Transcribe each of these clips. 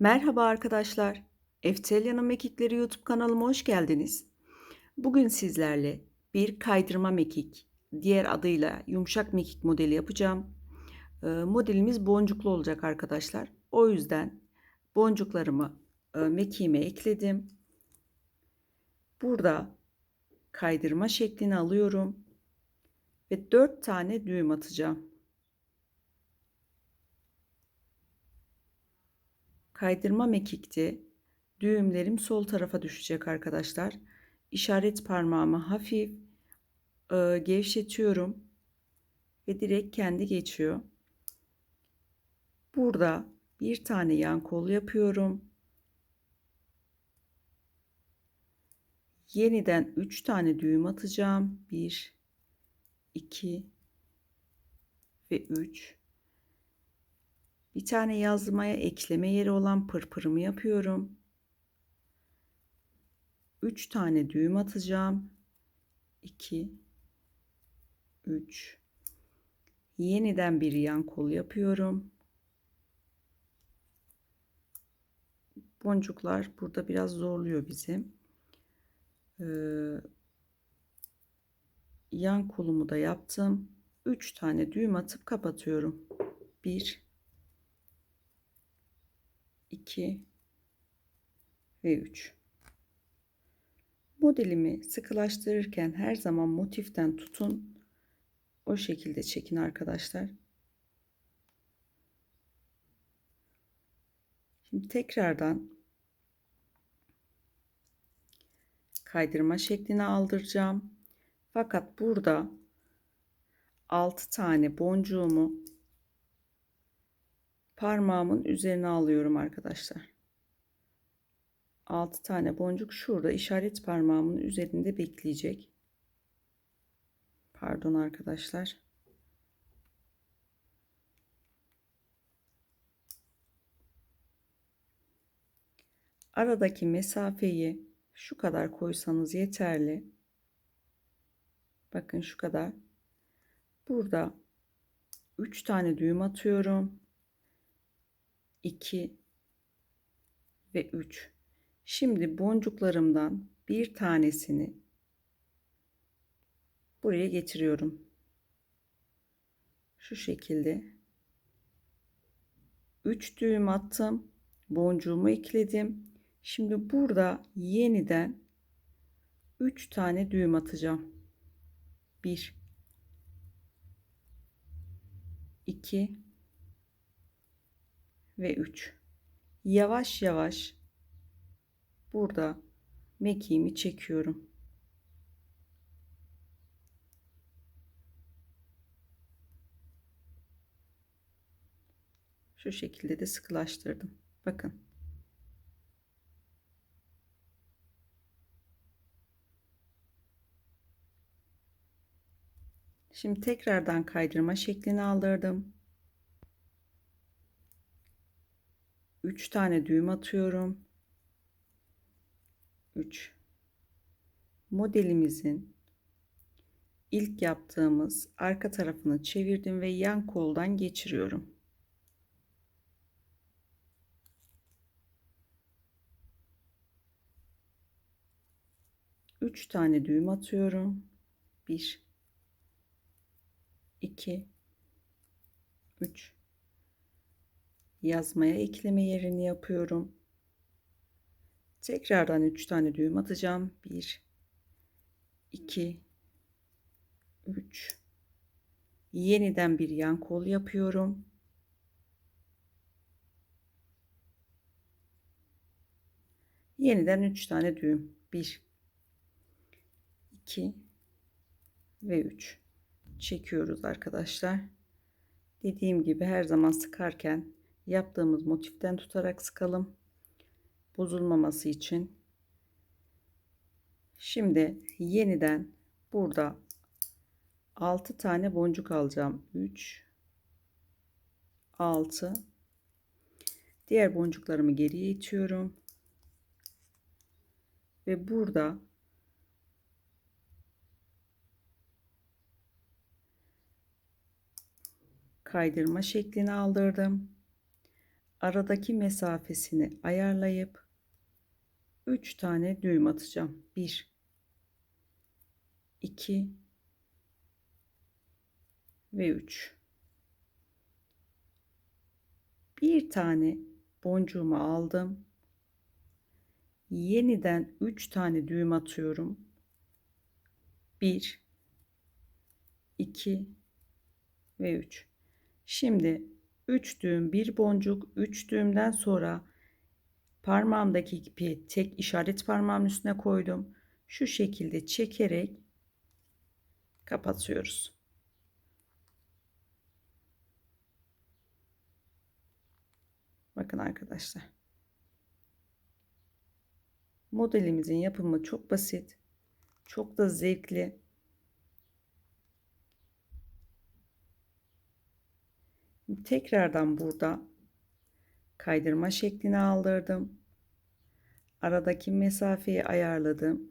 Merhaba arkadaşlar. Eftelya'nın Mekikleri YouTube kanalıma hoş geldiniz. Bugün sizlerle bir kaydırma mekik, diğer adıyla yumuşak mekik modeli yapacağım. Ee, modelimiz boncuklu olacak arkadaşlar. O yüzden boncuklarımı e, mekiğime ekledim. Burada kaydırma şeklini alıyorum ve 4 tane düğüm atacağım. Kaydırma mekikte düğümlerim sol tarafa düşecek arkadaşlar. İşaret parmağımı hafif e, gevşetiyorum ve direkt kendi geçiyor. Burada bir tane yan kol yapıyorum. Yeniden 3 tane düğüm atacağım. 1 2 ve 3 bir tane yazmaya ekleme yeri olan pırpırımı yapıyorum. 3 tane düğüm atacağım. 2 3 Yeniden bir yan kol yapıyorum. Boncuklar burada biraz zorluyor bizi. Ee, yan kolumu da yaptım. 3 tane düğüm atıp kapatıyorum. 1 2 ve 3. Modelimi sıkılaştırırken her zaman motiften tutun. O şekilde çekin arkadaşlar. Şimdi tekrardan kaydırma şeklini aldıracağım. Fakat burada 6 tane boncuğumu parmağımın üzerine alıyorum arkadaşlar. 6 tane boncuk şurada işaret parmağımın üzerinde bekleyecek. Pardon arkadaşlar. Aradaki mesafeyi şu kadar koysanız yeterli. Bakın şu kadar. Burada 3 tane düğüm atıyorum. 2 ve 3. Şimdi boncuklarımdan bir tanesini buraya getiriyorum. Şu şekilde 3 düğüm attım. Boncuğumu ekledim. Şimdi burada yeniden 3 tane düğüm atacağım. 1 2 ve 3. Yavaş yavaş burada mekiğimi çekiyorum. Şu şekilde de sıkılaştırdım. Bakın. Şimdi tekrardan kaydırma şeklini aldırdım. 3 tane düğüm atıyorum. 3 modelimizin ilk yaptığımız arka tarafını çevirdim ve yan koldan geçiriyorum. Üç tane düğüm atıyorum. Bir, iki, üç yazmaya ekleme yerini yapıyorum. Tekrardan 3 tane düğüm atacağım. 1 2 3 Yeniden bir yan kol yapıyorum. Yeniden 3 tane düğüm. 1 2 ve 3 çekiyoruz arkadaşlar. Dediğim gibi her zaman sıkarken yaptığımız motiften tutarak sıkalım. Bozulmaması için. Şimdi yeniden burada 6 tane boncuk alacağım. 3 6 Diğer boncuklarımı geriye itiyorum. Ve burada kaydırma şeklini aldırdım. Aradaki mesafesini ayarlayıp 3 tane düğüm atacağım. 1 2 ve 3 bir tane boncuğumu aldım. Yeniden 3 tane düğüm atıyorum. 1 2 ve 3 şimdi 3 düğüm bir boncuk. 3 düğümden sonra parmağımdaki ipi tek işaret parmağımın üstüne koydum. Şu şekilde çekerek kapatıyoruz. Bakın arkadaşlar. Modelimizin yapımı çok basit çok da zevkli tekrardan burada kaydırma şeklini aldırdım. Aradaki mesafeyi ayarladım.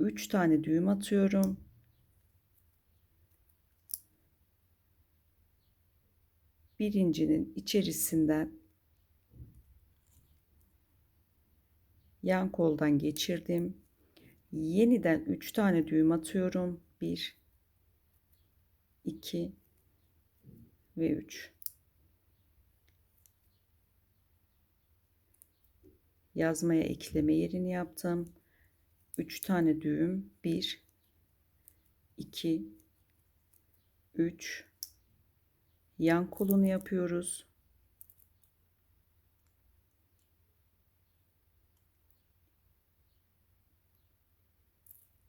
3 tane düğüm atıyorum. Birincinin içerisinden yan koldan geçirdim. Yeniden 3 tane düğüm atıyorum. 1 2 ve 3 yazmaya ekleme yerini yaptım. 3 tane düğüm 1 2 3 yan kolunu yapıyoruz.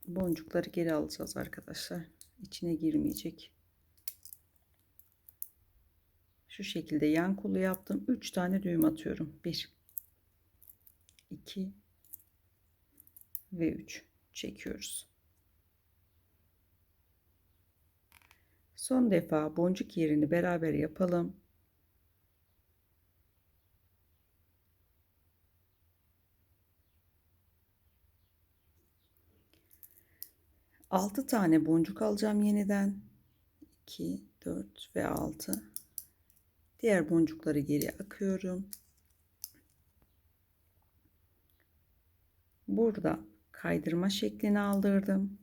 Boncukları geri alacağız arkadaşlar. İçine girmeyecek şu şekilde yan kolu yaptım. 3 tane düğüm atıyorum. 1 2 ve 3 çekiyoruz. Son defa boncuk yerini beraber yapalım. 6 tane boncuk alacağım yeniden. 2 4 ve 6 diğer boncukları geri akıyorum burada kaydırma şeklini aldırdım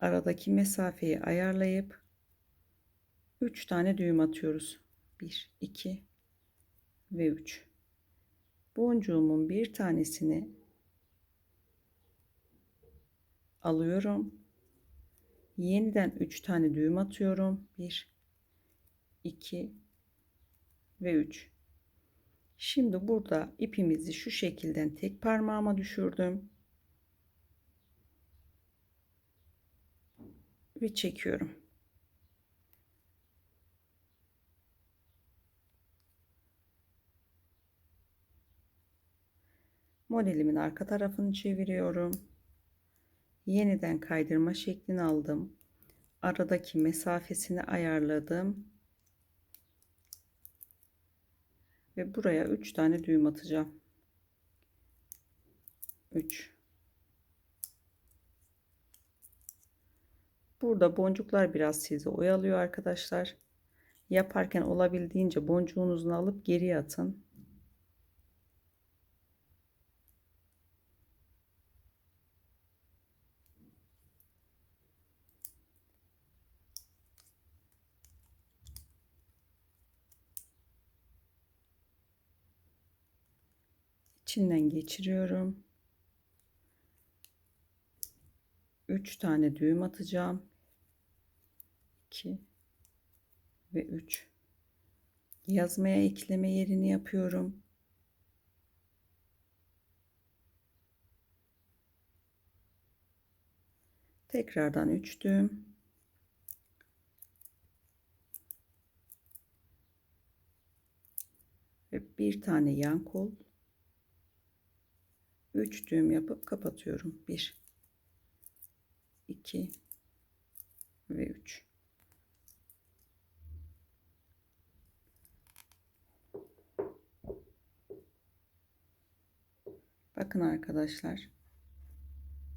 aradaki mesafeyi ayarlayıp 3 tane düğüm atıyoruz 1 2 ve 3 boncuğumun bir tanesini alıyorum. Yeniden 3 tane düğüm atıyorum. 1 2 ve 3. Şimdi burada ipimizi şu şekilde tek parmağıma düşürdüm. Ve çekiyorum. Modelimin arka tarafını çeviriyorum yeniden kaydırma şeklini aldım. Aradaki mesafesini ayarladım. Ve buraya 3 tane düğüm atacağım. 3 Burada boncuklar biraz sizi oyalıyor arkadaşlar. Yaparken olabildiğince boncuğunuzu alıp geriye atın. İçinden geçiriyorum. 3 tane düğüm atacağım. 2 ve 3 yazmaya ekleme yerini yapıyorum. Tekrardan 3 düğüm. Ve bir tane yan kol 3 düğüm yapıp kapatıyorum. 1 2 ve 3 Bakın arkadaşlar.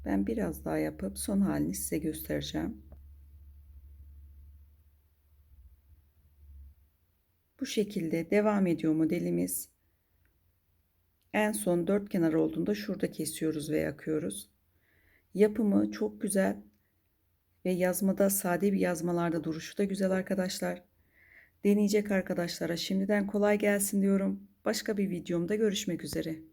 Ben biraz daha yapıp son halini size göstereceğim. Bu şekilde devam ediyor modelimiz. En son dört kenar olduğunda şurada kesiyoruz ve yakıyoruz. Yapımı çok güzel ve yazmada sade bir yazmalarda duruşu da güzel arkadaşlar. Deneyecek arkadaşlara şimdiden kolay gelsin diyorum. Başka bir videomda görüşmek üzere.